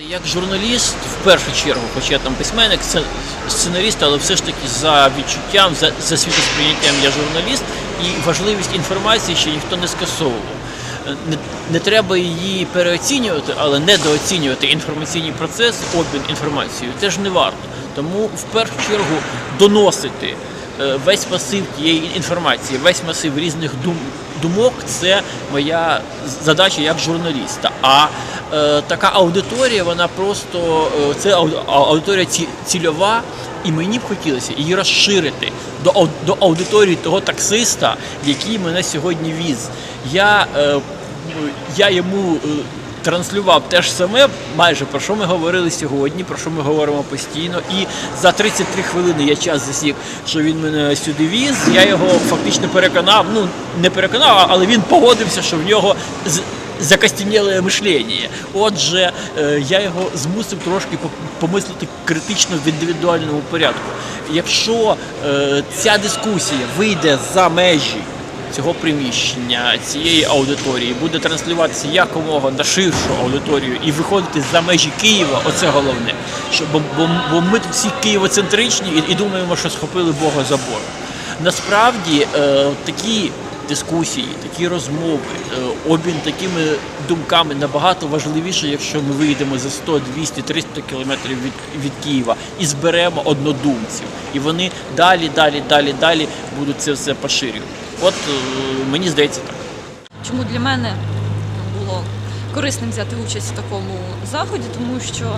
Як журналіст, в першу чергу, хоча я там письменник, сце- сценаріст, але все ж таки за відчуттям, за, за світосприйняттям я журналіст, і важливість інформації ще ніхто не скасовував. Не, не треба її переоцінювати, але недооцінювати інформаційний процес, обмін інформацією теж не варто. Тому в першу чергу доносити е, весь масив тієї інформації, весь масив різних дум, думок це моя задача як журналіста. А така аудиторія, вона просто е, це ау- аудиторія ці- цільова, і мені б хотілося її розширити до, до аудиторії того таксиста, який мене сьогодні віз. Я, е, я йому. е, Транслював те ж саме, майже про що ми говорили сьогодні, про що ми говоримо постійно. І за 33 хвилини я час засік, що він мене сюди віз. Я його фактично переконав. Ну не переконав, але він погодився, що в нього з- закостеніле мишлення. Отже, е, я його змусив трошки по- помислити критично в індивідуальному порядку. Якщо е, ця дискусія вийде за межі цього приміщення, цієї аудиторії буде транслюватися якомога на ширшу аудиторію і виходити за межі Києва, оце головне. Що, бо, бо ми тут всі києвоцентричні і, і думаємо, що схопили Бога за борг. Насправді е, такі дискусії, такі розмови, е, обмін такими думками набагато важливіше, якщо ми вийдемо за 100, 200, 300 кілометрів від, від Києва і зберемо однодумців. І вони далі, далі, далі, далі будуть це все поширювати. От е, мені здається так. Чому для мене було корисним взяти участь в такому заході, тому що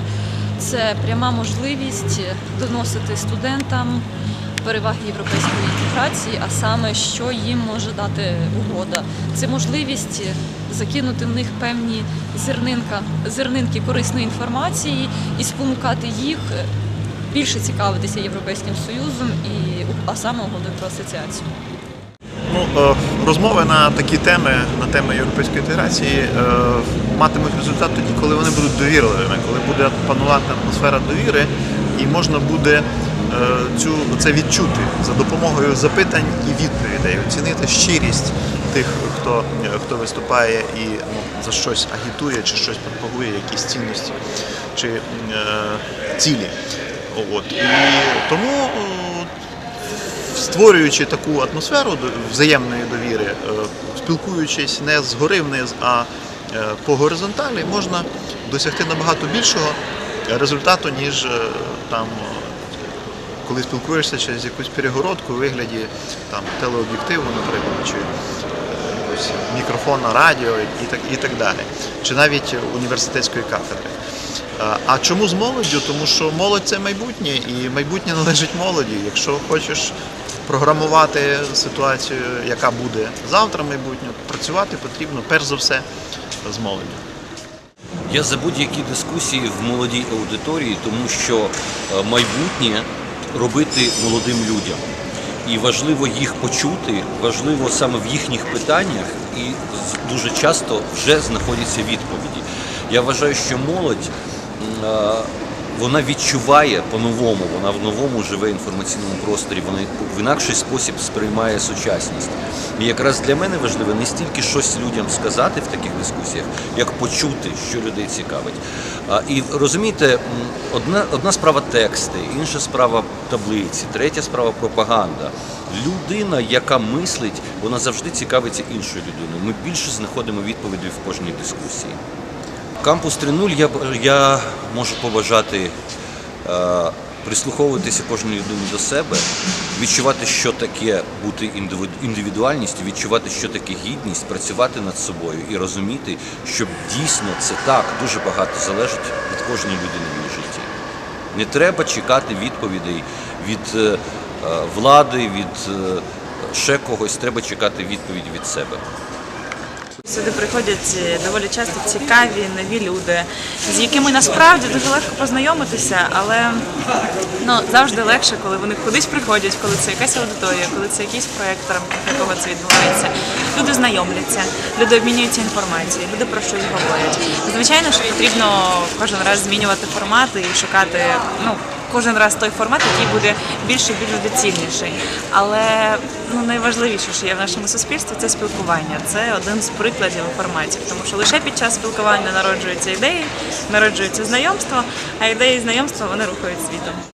це пряма можливість доносити студентам переваги європейської інтеграції, а саме що їм може дати угода. Це можливість закинути в них певні зернинка, зернинки корисної інформації і спонукати їх більше цікавитися Європейським Союзом і а саме угодою про асоціацію. Ну, е, розмови на такі теми, на теми європейської інтеграції, е, матимуть результат тоді, коли вони будуть довірливими, коли буде панувати атмосфера довіри, і можна буде цю це відчути за допомогою запитань і відповідей, оцінити щирість тих, хто, е, хто виступає і ну, за щось агітує, чи щось пропагує, якісь цінності чи е, цілі. От. І тому. е, створюючи таку атмосферу взаємної довіри, е, спілкуючись не згори вниз, а е, по горизонталі, можна досягти набагато більшого результату, ніж е, там. Коли спілкуєшся через якусь перегородку у вигляді там, телеоб'єктиву, наприклад, чи е, мікрофона, радіо і так, і так далі, чи навіть університетської кафедри. Е, А чому з молоддю? Тому що молодь це майбутнє, і майбутнє належить молоді. Якщо хочеш програмувати ситуацію, яка буде завтра майбутнє, працювати потрібно перш за все з молоддю. Я за будь-які дискусії в молодій аудиторії, тому що е, майбутнє робити молодим людям. І важливо їх почути, важливо саме в їхніх питаннях, і дуже часто вже знаходяться відповіді. Я вважаю, що молодь вона відчуває по-новому, вона в новому живе інформаційному просторі, вона в інакший спосіб сприймає сучасність. І якраз для мене важливо не стільки щось людям сказати в таких дискусіях, як почути, що людей цікавить. І розумієте, одна, одна справа тексти, інша справа таблиці, третя справа пропаганда. Людина, яка мислить, вона завжди цікавиться іншою людиною. Ми більше знаходимо відповіді в кожній дискусії. Кампус 3.0 я, я можу побажати е, прислуховуватися кожній людині до себе, відчувати, що таке бути індивідуальністю, відчувати, що таке гідність, працювати над собою і розуміти, що дійсно це так дуже багато залежить від кожної людини в її житті. Не треба чекати відповідей від е, влади, від е, ще когось, треба чекати відповіді від себе. Сюди приходять е, доволі часто цікаві, нові люди, з якими насправді дуже легко познайомитися, але ну, завжди легше, коли вони кудись приходять, коли це якась аудиторія, коли це якийсь проєкт, рамках якого це відбувається. Люди знайомляться, люди обмінюються інформацією, люди про щось говорять. Звичайно, що потрібно кожен раз змінювати формати і шукати ну, кожен раз той формат, який буде більш і більш доцільніший. Але ну, найважливіше, що є в нашому суспільстві, це спілкування. Це один з прикладів форматів, тому що лише під час спілкування народжуються ідеї, народжуються знайомства, а ідеї і знайомства вони рухають світом.